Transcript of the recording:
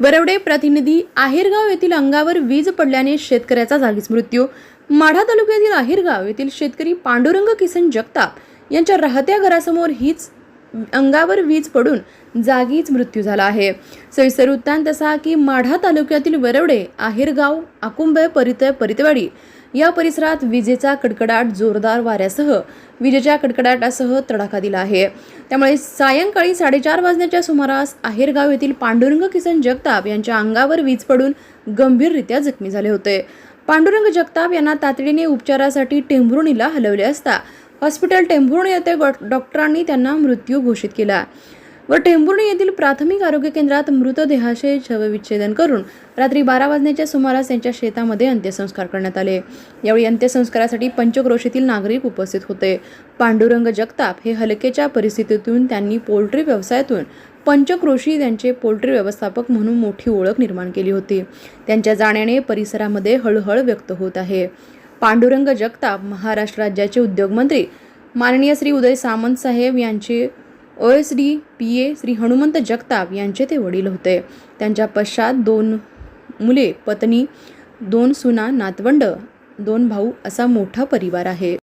वरवडे प्रतिनिधी आहेरगाव येथील अंगावर वीज पडल्याने शेतकऱ्याचा जागीच मृत्यू. माढा तालुक्यातील आहेरगाव येथील शेतकरी पांडुरंग किसन जगताप यांच्या राहत्या घरासमोर हीच अंगावर वीज पडून जागीच मृत्यू झाला आहे. सविस्तर वृत्तांत असा की माढा तालुक्यातील वरवडे आहेरगाव आकुंभ परितय परितवाडी या परिसरात विजेचा कडकडाट जोरदार वाऱ्यासह विजेच्या कडकडाटासह तडाखा दिला आहे. त्यामुळे सायंकाळी साडेचार वाजण्याच्या सुमारास आहेरगाव येथील पांडुरंग किसन जगताप यांच्या अंगावर वीज पडून गंभीररित्या जखमी झाले होते. पांडुरंग जगताप यांना तातडीने उपचारासाठी टेंभुर्णीला हलवले असता हॉस्पिटल टेंभुर्णी येथे डॉक्टरांनी त्यांना मृत्यू घोषित केला. व टेंभुर्णी येथील प्राथमिक आरोग्य केंद्रात मृतदेहाचे शवविच्छेदन करून रात्री बारा वाजण्याच्या सुमारास त्यांच्या शेतामध्ये अंत्यसंस्कार करण्यात आले. यावेळी अंत्यसंस्कारासाठी पंचक्रोशीतील नागरिक उपस्थित होते. पांडुरंग जगताप हे हलकेच्या परिस्थितीतून त्यांनी पोल्ट्री व्यवसायातून पंचक्रोशी त्यांचे पोल्ट्री व्यवस्थापक म्हणून मोठी ओळख निर्माण केली होती. त्यांच्या जाण्याने परिसरामध्ये हळहळ व्यक्त होत आहे. पांडुरंग जगताप महाराष्ट्र राज्याचे उद्योगमंत्री. माननीय श्री उदय सामंत साहेब यांचे O S D P A Shri Hanumant Jagtap यांचे ते वडील होते. त्यांच्या पश्चात दोन मुले पत्नी दोन सुना नातवंड दोन भाऊ असा मोठा परिवार आहे.